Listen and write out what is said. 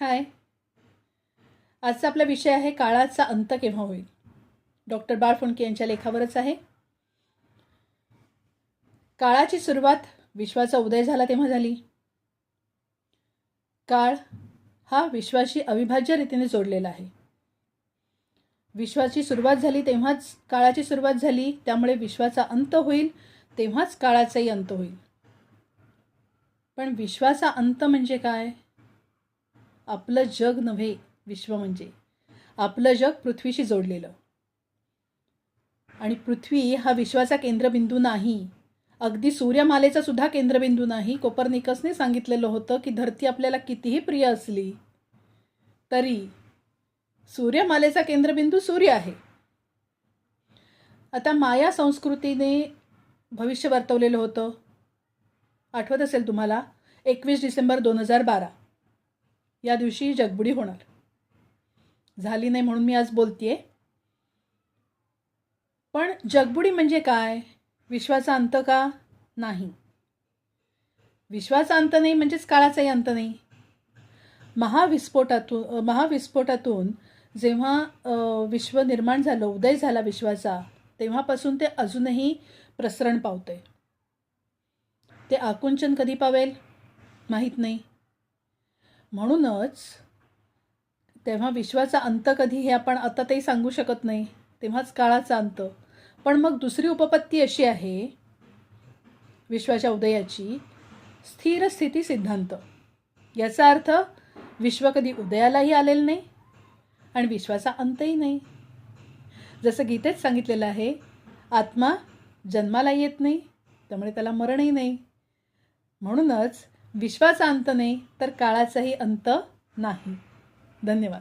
हाय. आजचा आपला विषय आहे काळाचा अंत केव्हा होईल? डॉक्टर बाळ फुंके यांच्या लेखावरच आहे. काळाची सुरुवात विश्वाचा उदय झाला तेव्हा झाली. काळ हा विश्वाशी अविभाज्य रीतीने जोडलेला आहे. विश्वाची सुरुवात झाली तेव्हाच काळाची सुरुवात झाली त्यामुळे विश्वाचा अंत होईल तेव्हाच काळाचाही अंत होईल. पण विश्वाचा अंत म्हणजे काय? आपलं जग नव्हे विश्व म्हणजे. आपलं जग पृथ्वीशी जोडलेलं. आणि पृथ्वी हा विश्वाचा केंद्रबिंदू नाही. अगदी सूर्यमालेचा सुद्धा केंद्रबिंदू नाही. कोपरनिकसने सांगितलेलं होतं की धरती आपल्याला कितीही प्रिय असली तरी सूर्यमालेचा केंद्रबिंदू सूर्य आहे. आता माया संस्कृतीने भविष्य वर्तवलेलं होतं. आठवत असेल तुम्हाला? एकवीस डिसेंबर दोन हजार बारा. या दिवशी जगबुडी होणार. झाली नाही म्हणून मी आज बोलतेय. पण जगबुडी म्हणजे काय? विश्वाचा अंत का नाही? विश्वाचा अंत नाही म्हणजेच काळाचाही अंत नाही. महाविस्फोटातून महाविस्फोटातून जेव्हा विश्व निर्माण झालं उदय झाला विश्वाचा तेव्हापासून ते अजूनही प्रसरण पावतंय. ते आकुंचन कधी पावेल? माहीत नाही. म्हणूनच तेव्हा विश्वाचा अंत कधी हे आपण आता तेही सांगू शकत नाही तेव्हाच काळाचा अंत. पण मग दुसरी उपपत्ती अशी आहे विश्वाच्या उदयाची स्थिर स्थिती सिद्धांत. याचा अर्थ विश्व कधी उदयालाही आलेलं नाही आणि विश्वाचा अंतही नाही. जसं गीतेत सांगितलेलं आहे आत्मा जन्माला येत नाही त्यामुळे त्याला मरणही नाही. म्हणूनच विश्वाचा अंत नाही तर काळाचाही अंत नाही. धन्यवाद.